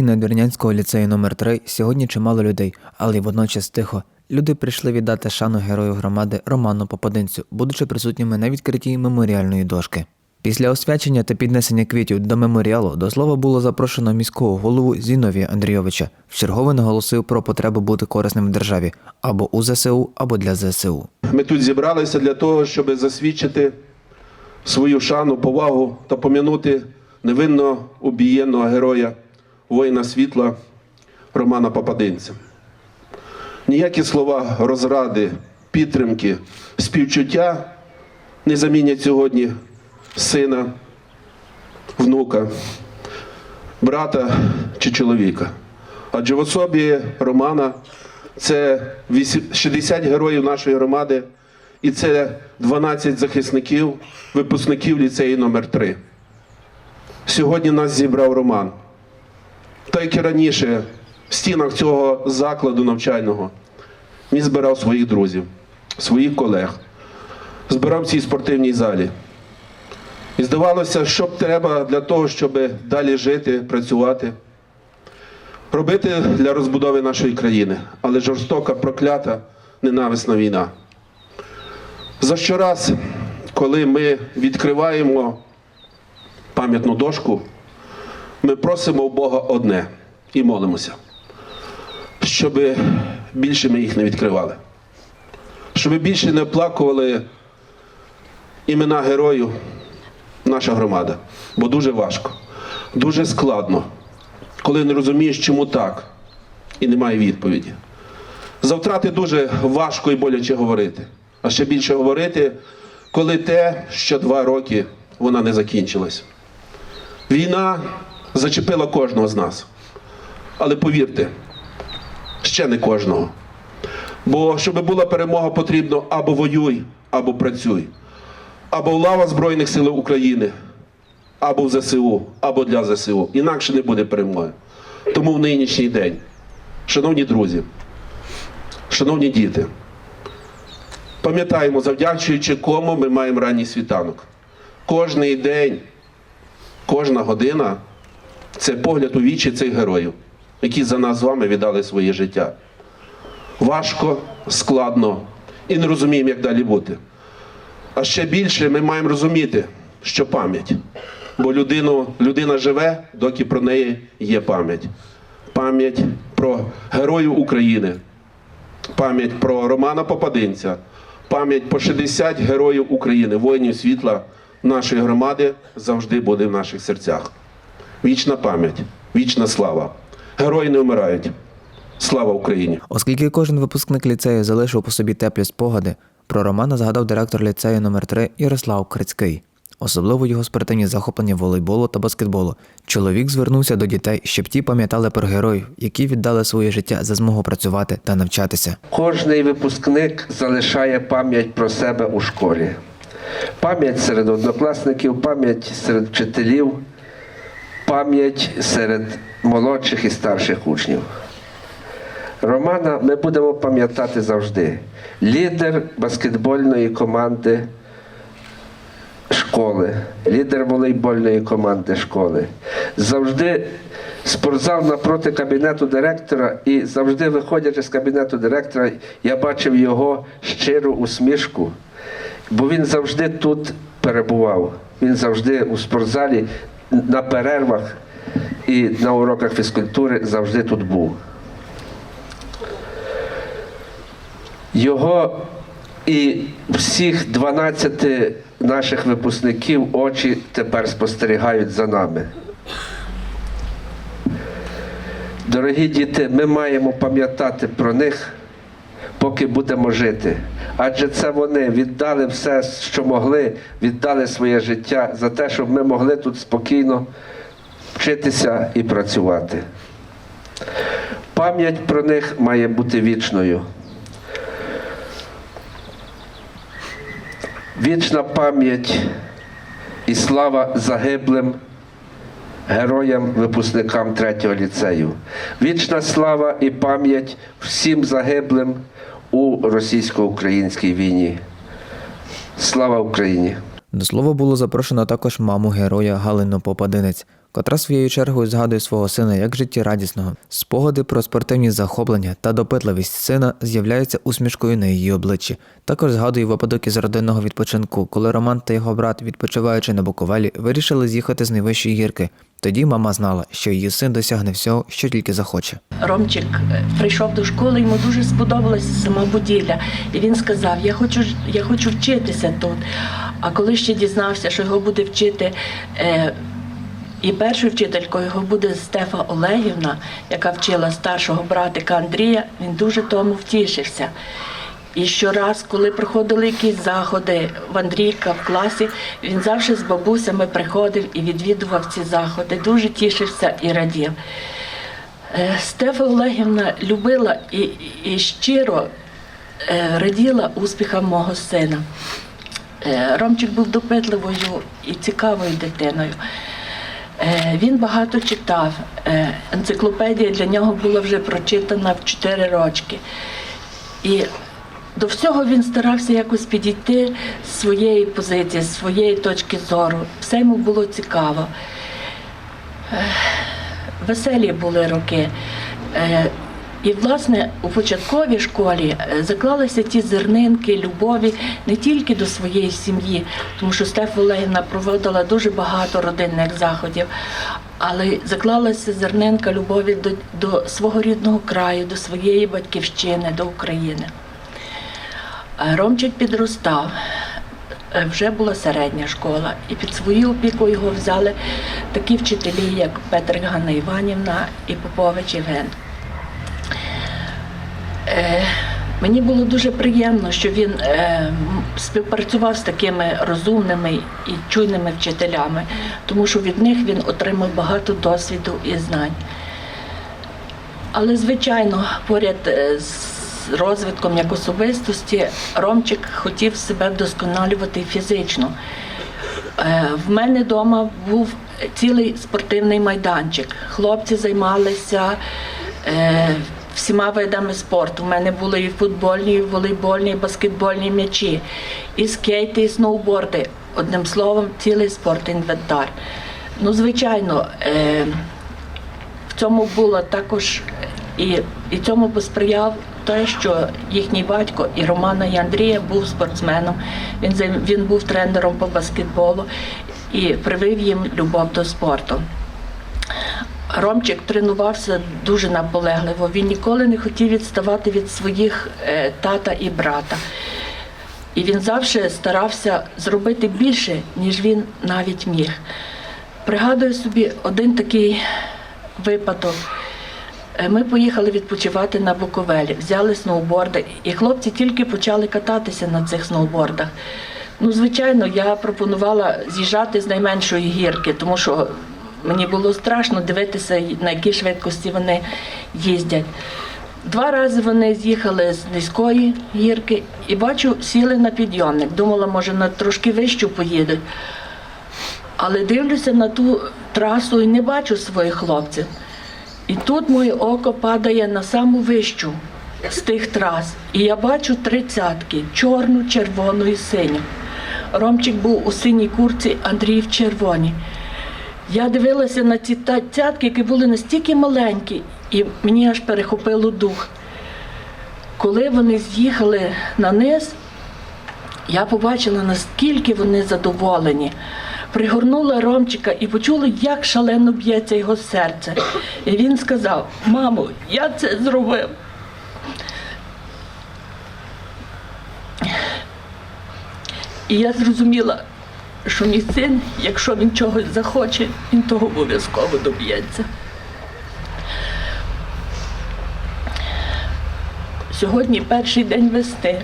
Надвірнянського ліцею номер 3 сьогодні чимало людей, але й водночас тихо. Люди прийшли віддати шану герою громади Роману Попадинцю, будучи присутніми на відкритті меморіальної дошки. Після освячення та піднесення квітів до меморіалу до слова було запрошено міського голову Зіновія Андрійовича. Вчергове наголосив про потребу бути корисним в державі або у ЗСУ, або для ЗСУ. Ми тут зібралися для того, щоб засвідчити свою шану, повагу та пом'янути невинно убієнного героя, воїна світла Романа Попадинця. Ніякі слова розради, підтримки, співчуття не замінять сьогодні сина, внука, брата чи чоловіка. Адже в особі Романа це 60 героїв нашої громади, і це 12 захисників, випускників ліцею номер 3 Сьогодні нас зібрав Роман. Та як і раніше, в стінах цього закладу навчального він збирав своїх друзів, своїх колег, збирав в цій спортивній залі. І здавалося, що б треба для того, щоб далі жити, працювати, робити для розбудови нашої країни, але жорстока, проклята, ненависна війна. За щораз, коли ми відкриваємо пам'ятну дошку, ми просимо у Бога одне і молимося, щоб більше ми їх не відкривали, щоб більше не оплакували імена героїв наша громада. Бо дуже важко, дуже складно, коли не розумієш, чому так, і немає відповіді. За втрати дуже важко і боляче говорити. А ще більше говорити, коли те, що два роки вона не закінчилась. Війна зачепила кожного з нас. Але повірте, ще не кожного. Бо щоб була перемога, потрібно або воюй, або працюй, або в лава Збройних сил України, або в ЗСУ, або для ЗСУ. Інакше не буде перемоги. Тому в нинішній день, шановні друзі, шановні діти, пам'ятаємо, завдячуючи кому ми маємо ранній світанок. Кожний день, кожна година це погляд у вічі цих героїв, які за нас з вами віддали своє життя. Важко, складно і не розуміємо, як далі бути. А ще більше ми маємо розуміти, що пам'ять. Бо людину, людина живе, доки про неї є пам'ять. Пам'ять про героїв України, пам'ять про Романа Попадинця, пам'ять про 60 героїв України, воїнів світла нашої громади завжди буде в наших серцях. Вічна пам'ять, вічна слава. Герої не вмирають. Слава Україні! Оскільки кожен випускник ліцею залишив по собі теплі спогади, про Романа згадав директор ліцею номер 3 Ярослав Крицький. Особливо його спортивні захоплення волейболу та баскетболу. Чоловік звернувся до дітей, щоб ті пам'ятали про героїв, які віддали своє життя за змогу працювати та навчатися. Кожний випускник залишає пам'ять про себе у школі. Пам'ять серед однокласників, пам'ять серед вчителів, пам'ять серед молодших і старших учнів. Романа ми будемо пам'ятати завжди. Лідер баскетбольної команди школи, лідер волейбольної команди школи. Завжди спортзал напроти кабінету директора, і завжди, виходячи з кабінету директора, я бачив його щиру усмішку, бо він завжди тут перебував. Він завжди у спортзалі на перервах і на уроках фізкультури завжди тут був. Його і всіх 12 наших випускників очі тепер спостерігають за нами. Дорогі діти, ми маємо пам'ятати про них, поки будемо жити. Адже це вони віддали все, що могли, віддали своє життя за те, щоб ми могли тут спокійно вчитися і працювати. Пам'ять про них має бути вічною. Вічна пам'ять і слава загиблим героям, випускникам третього ліцею. Вічна слава і пам'ять всім загиблим у російсько-українській війні. Слава Україні! До слова було запрошено також маму героя Галину Попадинець, котра своєю чергою згадує свого сина як життєрадісного. Спогади про спортивні захоплення та допитливість сина з'являються усмішкою на її обличчі. Також згадує випадок із родинного відпочинку, коли Роман та його брат, відпочиваючи на Буковелі, вирішили з'їхати з найвищої гірки. Тоді мама знала, що її син досягне всього, що тільки захоче. Ромчик е, прийшов до школи, йому дуже сподобалася сама будівля. І він сказав: Я хочу, я хочу вчитися тут. А коли ще дізнався, що його буде вчити. І першою вчителькою його буде Стефа Олегівна, яка вчила старшого братика Андрія, він дуже тому втішився. І щораз, коли проходили якісь заходи в Андрійка в класі, він завжди з бабусями приходив і відвідував ці заходи. Дуже тішився і радів. Е, Стефа Олегівна любила і, і щиро е, раділа успіхам мого сина. Е, Ромчик був допитливою і цікавою дитиною. Е, Він багато читав. Е, Енциклопедія для нього була вже прочитана в 4 рочки. І до всього він старався якось підійти з своєї позиції, з своєї точки зору. Все йому було цікаво. Веселі були роки. І, власне, у початковій школі е, заклалися ті зернинки любові не тільки до своєї сім'ї, тому що Стефа Олегівна проводила дуже багато родинних заходів, але заклалася зернинка любові до, до свого рідного краю, до своєї батьківщини, до України. Е, Ромчик підростав. Е, Вже була середня школа, і під свою опіку його взяли такі вчителі, як Петрик Ганна Іванівна і Попович Євген. Е, Мені було дуже приємно, що він е, співпрацював з такими розумними і чуйними вчителями, тому що від них він отримав багато досвіду і знань. Але, звичайно, поряд е, з розвитком як особистості, Ромчик хотів себе вдосконалювати фізично. Е, В мене вдома був цілий спортивний майданчик. Хлопці займалися е, всіма видами спорту. У мене були і футбольні, і волейбольні, і баскетбольні м'ячі, і скейти, і сноуборди. Одним словом, цілий спортінвентар. Ну, звичайно, е, в цьому було також і, і цьому посприяв те, що їхній батько і Романа і Андрія був спортсменом. Він, він був тренером по баскетболу і привив їм любов до спорту. Ромчик тренувався дуже наполегливо. Він ніколи не хотів відставати від своїх е, тата і брата. І він завжди старався зробити більше, ніж він навіть міг. Пригадую собі один такий випадок. Е, Ми поїхали відпочивати на Буковелі, взяли сноуборди, і хлопці тільки почали кататися на цих сноубордах. Ну, звичайно, я пропонувала з'їжджати з найменшої гірки, тому що мені було страшно дивитися, на якій швидкості вони їздять. Два рази вони з'їхали з низької гірки і бачу, сіли на підйомник. Думала, може, на трошки вищу поїдуть. Але дивлюся на ту трасу і не бачу своїх хлопців. І тут моє око падає на саму вищу з тих трас. І я бачу тридцятки чорну, червону і синю. Ромчик був у синій курці, Андрій в червоній. Я дивилася на ці тридцятки, які були настільки маленькі, і мені аж перехопило дух. Коли вони з'їхали на низ, я побачила, наскільки вони задоволені. Пригорнула Ромчика і почула, як шалено б'ється його серце. І він сказав: Мамо, я це зробив. І я зрозуміла, що мій син, якщо він чогось захоче, він того обов'язково доб'ється. Сьогодні перший день весни.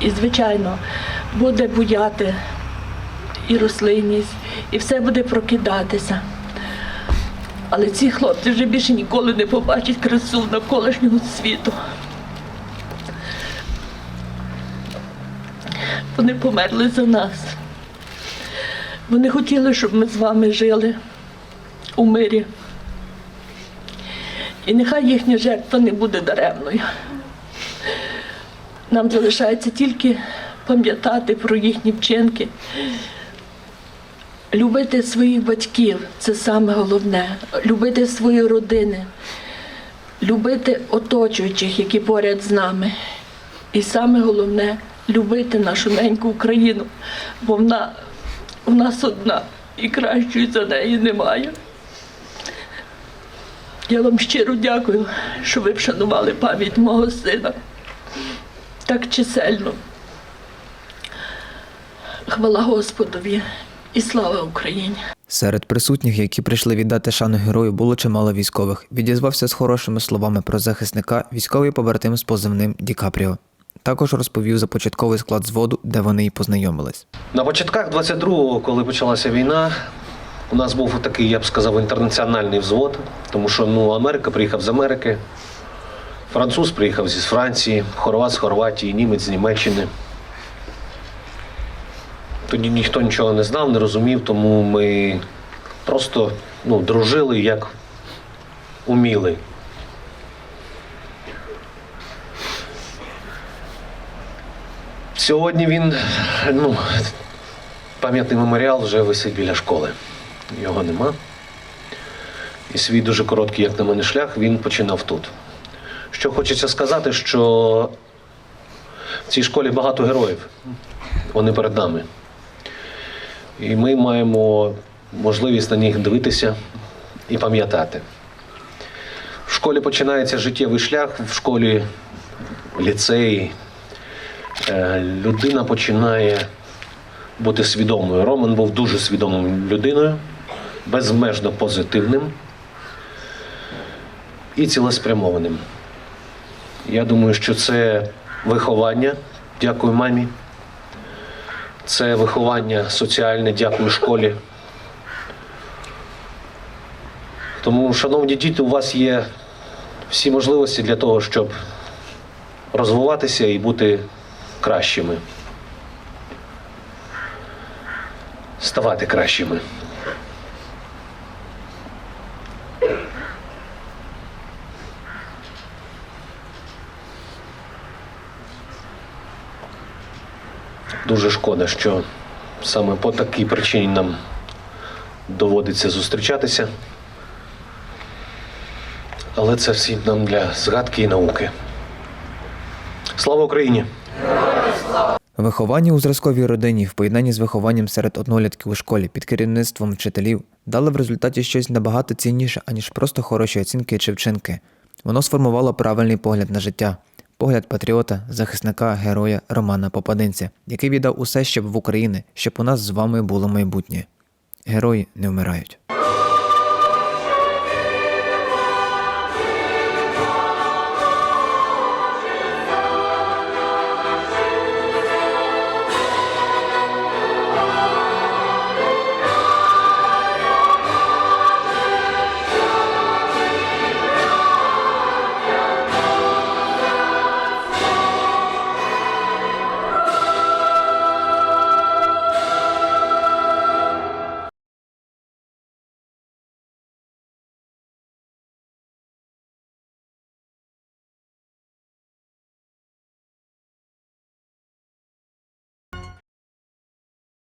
І, звичайно, буде буяти і рослинність, і все буде прокидатися. Але ці хлопці вже більше ніколи не побачать красу навколишнього світу. Вони померли за нас. Вони хотіли, щоб ми з вами жили у мирі. І нехай їхня жертва не буде даремною. Нам залишається тільки пам'ятати про їхні вчинки, любити своїх батьків це саме головне, любити свої родини, любити оточуючих, які поряд з нами. І саме головне любити нашу неньку Україну, бо вона у нас одна і кращої за неї немає. Я вам щиро дякую, що ви вшанували пам'ять мого сина так чисельно. Хвала Господові і слава Україні! Серед присутніх, які прийшли віддати шану герою, було чимало військових. Відізвався з хорошими словами про захисника військовий побратим з позивним Ді Капріо. Також розповів за початковий склад зводу, де вони і познайомились. На початках 22-го, коли почалася війна, у нас був такий, я б сказав, інтернаціональний взвод, тому що ну, Америка приїхав з Америки, француз приїхав зі Франції, хорват з Хорватії, німець з Німеччини. Тоді ніхто нічого не знав, не розумів, тому ми просто ну, дружили як уміли. Сьогодні він, ну, пам'ятний меморіал вже висить біля школи. Його нема. І свій дуже короткий, як на мене, шлях він починав тут. Що хочеться сказати, що в цій школі багато героїв. Вони перед нами. І ми маємо можливість на них дивитися і пам'ятати. В школі починається життєвий шлях, в школі ліцеї, людина починає бути свідомою. Роман був дуже свідомою людиною, безмежно позитивним і цілеспрямованим. Я думаю, що це виховання, дякую мамі. Це виховання соціальне, дякую школі. Тому, шановні діти, у вас є всі можливості для того, щоб розвиватися і бути кращими. Ставати кращими. Дуже шкода, що саме по такій причині нам доводиться зустрічатися. Але це всі нам для згадки і науки. Слава Україні! Виховання у зразковій родині в поєднанні з вихованням серед однолітків у школі під керівництвом вчителів дали в результаті щось набагато цінніше, аніж просто хороші оцінки чи вчинки. Воно сформувало правильний погляд на життя, погляд патріота, захисника, героя Романа Попадинця, який віддав усе, щоб в Україні, щоб у нас з вами було майбутнє. Герої не вмирають.